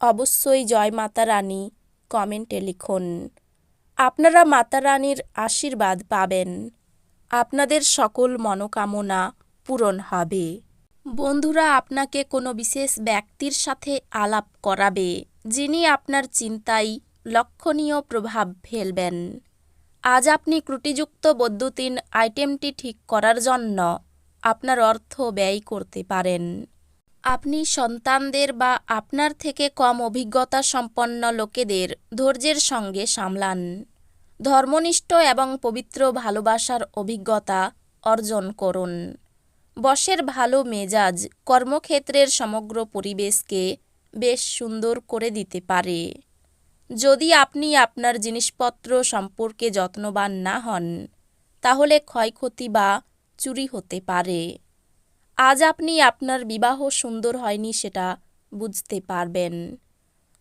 অবশ্যই জয় মাতা রানী, কমেন্টে লিখুন। আপনারা মাতা রানীর আশীর্বাদ পাবেন। আপনাদের সকল মনোকামনা পূরণ হবে। বন্ধুরা, আপনাকে কোনো বিশেষ ব্যক্তির সাথে আলাপ করাবে, যিনি আপনার চিন্তায় লক্ষণীয় প্রভাব ফেলবেন। আজ আপনি ত্রুটিযুক্ত বৈদ্যুতিন আইটেমটি ঠিক করার জন্য আপনার অর্থ ব্যয় করতে পারেন। আপনি সন্তানদের বা আপনার থেকে কম অভিজ্ঞতা সম্পন্ন লোকেদের ধৈর্যের সঙ্গে সামলান। ধর্মনিষ্ঠ এবং পবিত্র ভালোবাসার অভিজ্ঞতা অর্জন করুন। বসের ভালো মেজাজ কর্মক্ষেত্রের সমগ্র পরিবেশকে বেশ সুন্দর করে দিতে পারে। যদি আপনি আপনার জিনিসপত্র সম্পর্কে যত্নবান না হন, তাহলে ক্ষয়ক্ষতি বা চুরি হতে পারে। আজ আপনি আপনার বিবাহ সুন্দর হয়নি সেটা বুঝতে পারবেন।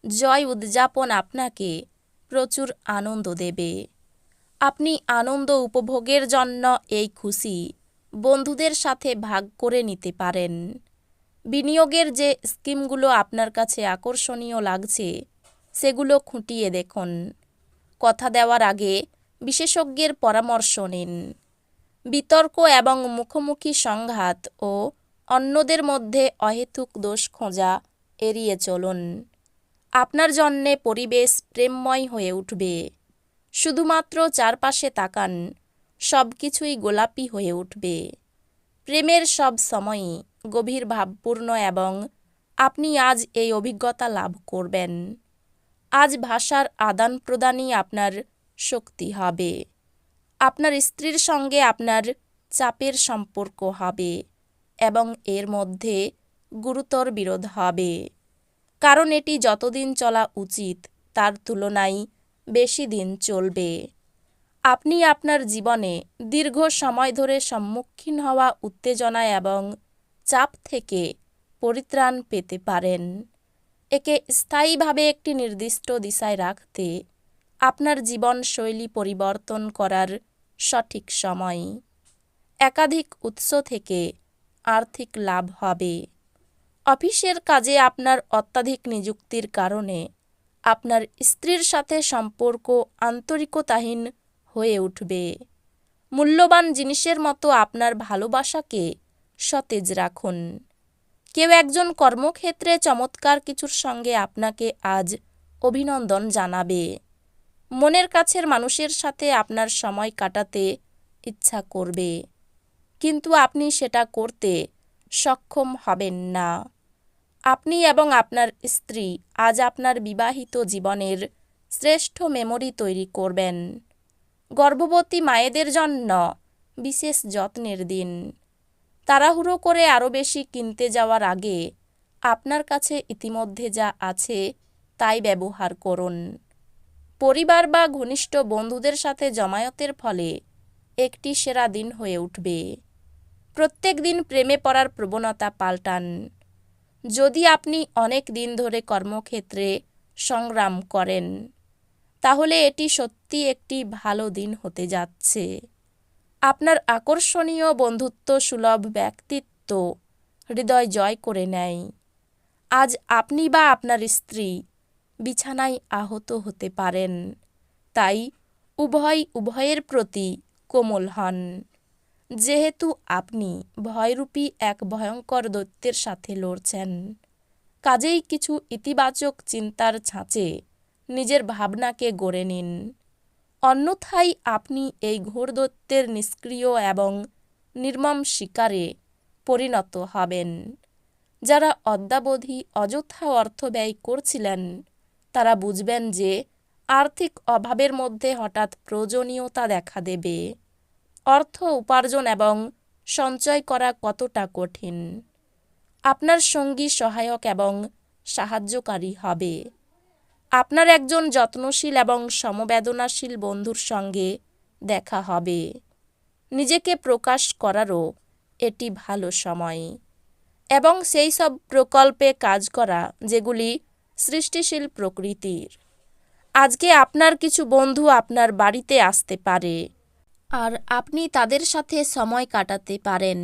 জয় উদযাপন আপনাকে প্রচুর আনন্দ দেবে। আপনি আনন্দ উপভোগের জন্য এই খুশি বন্ধুদের সাথে ভাগ করে নিতে পারেন। বিনিয়োগের যে স্কিমগুলো আপনার কাছে আকর্ষণীয় লাগছে, সেগুলো খুঁটিয়ে দেখুন। কথা দেওয়ার আগে বিশেষজ্ঞের পরামর্শ নিন। বিতর্ক এবং মুখোমুখি সংঘাত ও অন্যদের মধ্যে অহেতুক দোষ খোঁজা এড়িয়ে চলুন। আপনার জন্যে পরিবেশ প্রেমময় হয়ে উঠবে। শুধুমাত্র চারপাশে তাকান সব কিছুই গোলাপি হয়ে উঠবে। প্রেমের সব সময়ই গভীর ভাবপূর্ণ এবং আপনি আজ এই অভিজ্ঞতা লাভ করবেন। আজ ভাষার আদান প্রদানই আপনার শক্তি হবে। আপনার স্ত্রীর সঙ্গে আপনার চাপের সম্পর্ক হবে এবং এর মধ্যে গুরুতর বিরোধ হবে। কারণ এটি যতদিন চলা উচিত, তার তুলনায় বেশি দিন চলবে। আপনি আপনার জীবনে দীর্ঘ সময় ধরে সম্মুখীন হওয়া উত্তেজনা এবং চাপ থেকে পরিত্রাণ পেতে পারেন। একে স্থায়ীভাবে একটি নির্দিষ্ট দিশায় রাখতে আপনার জীবনশৈলী পরিবর্তন করার সঠিক সময়। একাধিক উৎস থেকে আর্থিক লাভ হবে। অফিসের কাজে আপনার অত্যাধিক নিযুক্তির কারণে আপনার স্ত্রীর সাথে সম্পর্ক আন্তরিকতাহীন হয়ে উঠবে। মূল্যবান জিনিসের মতো আপনার ভালোবাসাকে সতেজ রাখুন। কেউ একজন কর্মক্ষেত্রে চমৎকার কিছুর সঙ্গে আপনাকে আজ অভিনন্দন জানাবে। মনের কাছের মানুষের সাথে আপনার সময় কাটাতে ইচ্ছা করবে। কিন্তু আপনি সেটা করতে সক্ষম হবেন না। আপনি এবং আপনার স্ত্রী আজ আপনার বিবাহিত জীবনের শ্রেষ্ঠ মেমোরি তৈরি করবেন। গর্ভবতী মায়েদের জন্য বিশেষ যত্নের দিন। তাড়াহুড়ো করে আরও বেশি কিনতে যাওয়ার আগে আপনার কাছে ইতিমধ্যে যা আছে তাই ব্যবহার করুন। পরিবার বা ঘনিষ্ঠ বন্ধুদের সাথে জমায়েতের ফলে একটি সেরা দিন হয়ে উঠবে। প্রত্যেক দিন প্রেমে পড়ার প্রবণতা পাল্টান। যদি আপনি অনেক দিন ধরে কর্মক্ষেত্রে সংগ্রাম করেন, তাহলে এটি সত্যি একটি ভালো দিন হতে যাচ্ছে। আপনার আকর্ষণীয় বন্ধুত্ব সুলভ ব্যক্তিত্ব হৃদয় জয় করে নেয়। আজ আপনি বা আপনার স্ত্রী বিছানায় আহত হতে পারেন। তাই উভয়, উভয়ের প্রতি কোমল হন। যেহেতু আপনি ভয়রূপী এক ভয়ঙ্কর দৈত্যের সাথে লড়ছেন, কাজেই কিছু ইতিবাচক চিন্তার ছাঁচে নিজের ভাবনাকে গড়ে নিন। অন্যথায় আপনি এই ঘোর দৈত্যের নিষ্ক্রিয় এবং নির্মম শিকারে পরিণত হবেন। যারা অদ্যাবধি অযথা অর্থ ব্যয় করছিলেন তারা বুঝবেন যে আর্থিক অভাবের মধ্যে হঠাৎ প্রয়োজনীয়তা দেখা দেবে। অর্থ উপার্জন এবং সঞ্চয় করা কতটা কঠিন? আপনার সঙ্গী সহায়ক এবং সাহায্যকারী হবে। আপনার একজন যত্নশীল এবং সমবেদনাশীল বন্ধুর সঙ্গে দেখা হবে। নিজেকে প্রকাশ করারও এটি ভালো সময়। এবং সেই সব প্রকল্পে কাজ করা যেগুলি সৃষ্টিশীল প্রকৃতির। আজকে আপনার কিছু বন্ধু আপনার বাড়িতে আসতে পারে আর আপনি তাদের সাথে সময় কাটাতে পারেন।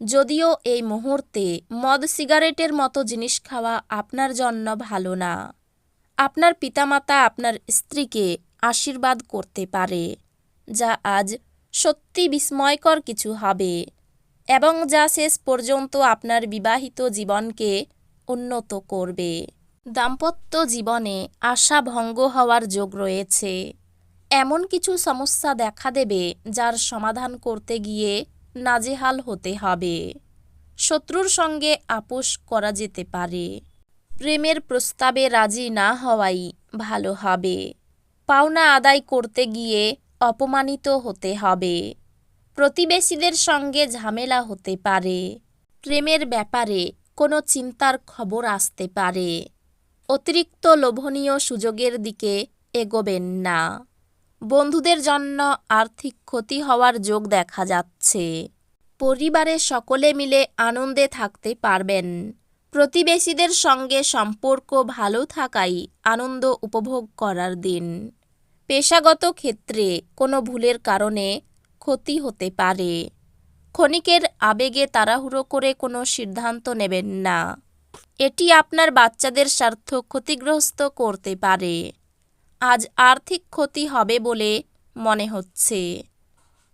যদিও এই মুহূর্তে মদ সিগারেটের মতো জিনিস খাওয়া আপনার জন্য ভালো না। আপনার পিতামাতা আপনার স্ত্রীকে আশীর্বাদ করতে পারে, যা আজ সত্যি বিস্ময়কর কিছু হবে এবং যা শেষ পর্যন্ত আপনার বিবাহিত জীবনকে উন্নত করবে। দাম্পত্য জীবনে আশা ভঙ্গ হওয়ার যোগ রয়েছে। এমন কিছু সমস্যা দেখা দেবে যার সমাধান করতে গিয়ে নাজেহাল হতে হবে। শত্রুর সঙ্গে আপোষ করা যেতে পারে। প্রেমের প্রস্তাবে রাজি না হওয়াই ভালো হবে। পাওনা আদায় করতে গিয়ে অপমানিত হতে হবে। প্রতিবেশীদের সঙ্গে ঝামেলা হতে পারে। প্রেমের ব্যাপারে কোনো চিন্তার খবর আসতে পারে। অতিরিক্ত লোভনীয় সুযোগের দিকে এগোবেন না। বন্ধুদের জন্য আর্থিক ক্ষতি হওয়ার যোগ দেখা যাচ্ছে। পরিবারের সকলে মিলে আনন্দে থাকতে পারবেন। প্রতিবেশীদের সঙ্গে সম্পর্ক ভালো থাকাই আনন্দ উপভোগ করার দিন। পেশাগত ক্ষেত্রে কোনো ভুলের কারণে ক্ষতি হতে পারে। ক্ষণিকের আবেগে তাড়াহুড়ো করে কোনো সিদ্ধান্ত নেবেন না। এটি আপনার বাচ্চাদের স্বার্থ ক্ষতিগ্রস্ত করতে পারে। আজ আর্থিক ক্ষতি হবে বলে মনে হচ্ছে।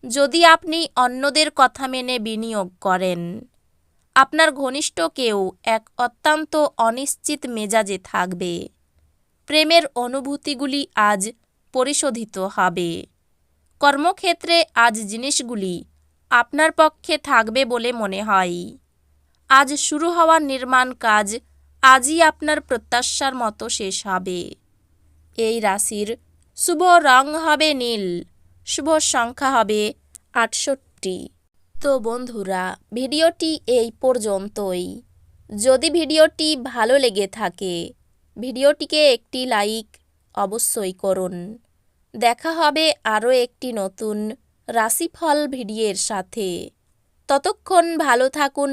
যদি আপনি অন্যদের কথা মেনে বিনিয়োগ করেন, আপনার ঘনিষ্ঠ কেউ এক অত্যন্ত অনিশ্চিত মেজাজে থাকবে। প্রেমের অনুভূতিগুলি আজ পরিশোধিত হবে। কর্মক্ষেত্রে আজ জিনিসগুলি আপনার পক্ষে থাকবে বলে মনে হয়। আজ শুরু হওয়া নির্মাণ কাজ আজই আপনার প্রত্যাশার মতো শেষ হবে। এই রাশির শুভ রং হবে নীল, শুভ সংখ্যা হবে আটষট্টি। তো বন্ধুরা, ভিডিওটি এই পর্যন্তই। যদি ভিডিওটি ভালো লেগে থাকে, ভিডিওটিকে একটি লাইক অবশ্যই করুন। দেখা হবে আরও একটি নতুন রাশিফল ভিডিওর সাথে। ততক্ষণ ভালো থাকুন